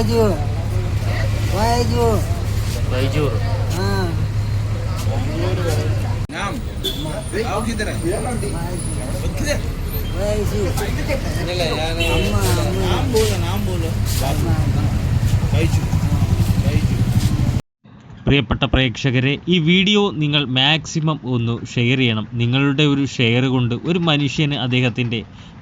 ವಾಯಜೂರು. ವಾಯಜೂರು. ವೈಜೂರು ಹಾಂ. ವಯಸ್ಸು ಅಮ್ಮ ಅಮ್ಮ. ನಾಮ್ ಬೋಲು ನಾಮ್ ಬೋಲು. ವೈಜೂರು പ്രിയപ്പെട്ട പ്രേക്ഷകരെ ഈ വീഡിയോ നിങ്ങൾ മാക്സിമം ഒന്ന് ഷെയർ ചെയ്യണം. നിങ്ങളുടെ ഒരു ഷെയർ കൊണ്ട് ഒരു മനുഷ്യന് അദ്ദേഹത്തിന്റെ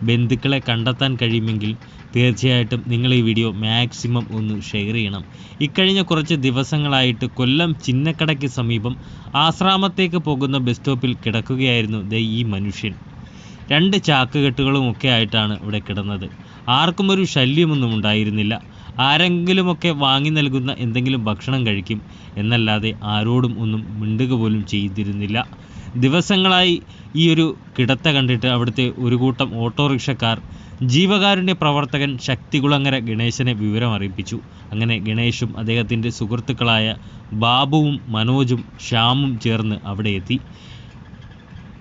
ബന്ധുക്കളെ കണ്ടെത്താൻ കഴിയുമെങ്കിൽ തീർച്ചയായിട്ടും നിങ്ങൾ ഈ വീഡിയോ മാക്സിമം ഒന്ന് ഷെയർ ചെയ്യണം. ഇക്കഴിഞ്ഞ കുറച്ച് ദിവസങ്ങളായിട്ട് കൊല്ലം ചിന്നക്കടയ്ക്ക് സമീപം ആശ്രാമത്തേക്ക് പോകുന്ന ബസ് സ്റ്റോപ്പിൽ കിടക്കുകയായിരുന്നു ദേ ഈ മനുഷ്യൻ. രണ്ട് ചാക്കുകെട്ടുകളും ഒക്കെ ആയിട്ടാണ് ഇവിടെ കിടന്നത്. ആർക്കും ഒരു ശല്യമൊന്നും ഉണ്ടായിരുന്നില്ല. ആരെങ്കിലുമൊക്കെ വാങ്ങി നൽകുന്ന എന്തെങ്കിലും ഭക്ഷണം കഴിക്കും എന്നല്ലാതെ ആരോടും ഒന്നും മിണ്ടുക പോലും ചെയ്തിരുന്നില്ല. ദിവസങ്ങളായി ഈ ഒരു കിടത്ത കണ്ടിട്ട് അവിടുത്തെ ഒരു കൂട്ടം ഓട്ടോറിക്ഷക്കാർ ജീവകാരുണ്യ പ്രവർത്തകൻ ശക്തികുളങ്ങര ഗണേശനെ വിവരം അറിയിപ്പിച്ചു. അങ്ങനെ ഗണേഷും അദ്ദേഹത്തിന്റെ സുഹൃത്തുക്കളായ ബാബുവും മനോജും ശ്യാമും ചേർന്ന് അവിടെ എത്തി.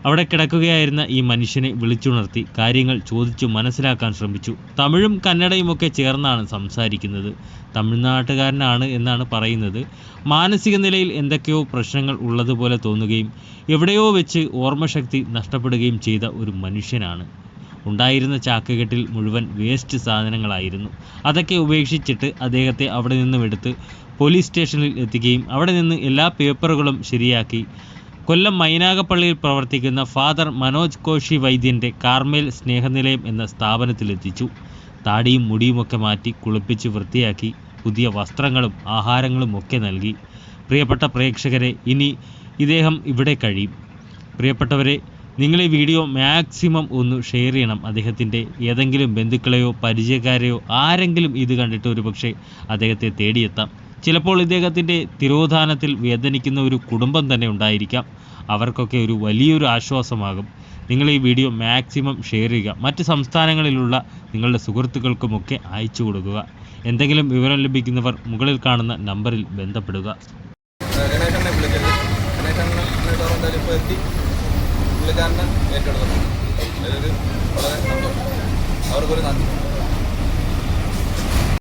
അവിടെ കിടക്കുകയായിരുന്ന ഈ മനുഷ്യനെ വിളിച്ചുണർത്തി കാര്യങ്ങൾ ചോദിച്ചു മനസ്സിലാക്കാൻ ശ്രമിച്ചു. തമിഴും കന്നഡയും ഒക്കെ ചേർന്നാണ് സംസാരിക്കുന്നത്. തമിഴ്നാട്ടുകാരനാണ് എന്നാണ് പറയുന്നത്. മാനസിക നിലയിൽ എന്തൊക്കെയോ പ്രശ്നങ്ങൾ ഉള്ളതുപോലെ തോന്നുകയും എവിടെയോ വെച്ച് ഓർമ്മശക്തി നഷ്ടപ്പെടുകയും ചെയ്ത ഒരു മനുഷ്യനാണ്. ഉണ്ടായിരുന്ന ചാക്കുകെട്ടിൽ മുഴുവൻ വേസ്റ്റ് സാധനങ്ങളായിരുന്നു. അതൊക്കെ ഉപേക്ഷിച്ചിട്ട് അദ്ദേഹത്തെ അവിടെ നിന്നും എടുത്ത് പോലീസ് സ്റ്റേഷനിൽ എത്തിക്കുകയും അവിടെ നിന്ന് എല്ലാ പേപ്പറുകളും ശരിയാക്കി കൊല്ലം മൈനാഗപ്പള്ളിയിൽ പ്രവർത്തിക്കുന്ന ഫാദർ മനോജ് കോശി വൈദ്യന്റെ കാർമേൽ സ്നേഹനിലയം എന്ന സ്ഥാപനത്തിലെത്തിച്ചു. താടിയും മുടിയുമൊക്കെ മാറ്റി കുളിപ്പിച്ച് വൃത്തിയാക്കി പുതിയ വസ്ത്രങ്ങളും ആഹാരങ്ങളും ഒക്കെ നൽകി. പ്രിയപ്പെട്ട പ്രേക്ഷകരെ ഇനി ഇദ്ദേഹം ഇവിടെ കഴിയും. പ്രിയപ്പെട്ടവരെ നിങ്ങൾ ഈ വീഡിയോ മാക്സിമം ഒന്ന് ഷെയർ ചെയ്യണം. അദ്ദേഹത്തിന്റെ ഏതെങ്കിലും ബന്ധുക്കളെയോ പരിചയക്കാരെയോ ആരെങ്കിലും ഇത് കണ്ടിട്ട് ഒരുപക്ഷെ അദ്ദേഹത്തെ തേടിയെത്താം. ചിലപ്പോൾ ഇദ്ദേഹത്തിന്റെ തിരോധാനത്തിൽ വേദനിക്കുന്ന ഒരു കുടുംബം തന്നെ ഉണ്ടായിരിക്കാം. അവർക്കൊക്കെ ഒരു വലിയൊരു ആശ്വാസമാകും. നിങ്ങൾ ഈ വീഡിയോ മാക്സിമം ഷെയർ ചെയ്യുക. മറ്റ് സംസ്ഥാനങ്ങളിലുള്ള നിങ്ങളുടെ സുഹൃത്തുക്കൾക്കുമൊക്കെ അയച്ചു കൊടുക്കുക. എന്തെങ്കിലും വിവരം ലഭിക്കുന്നവർ മുകളിൽ കാണുന്ന നമ്പറിൽ ബന്ധപ്പെടുക.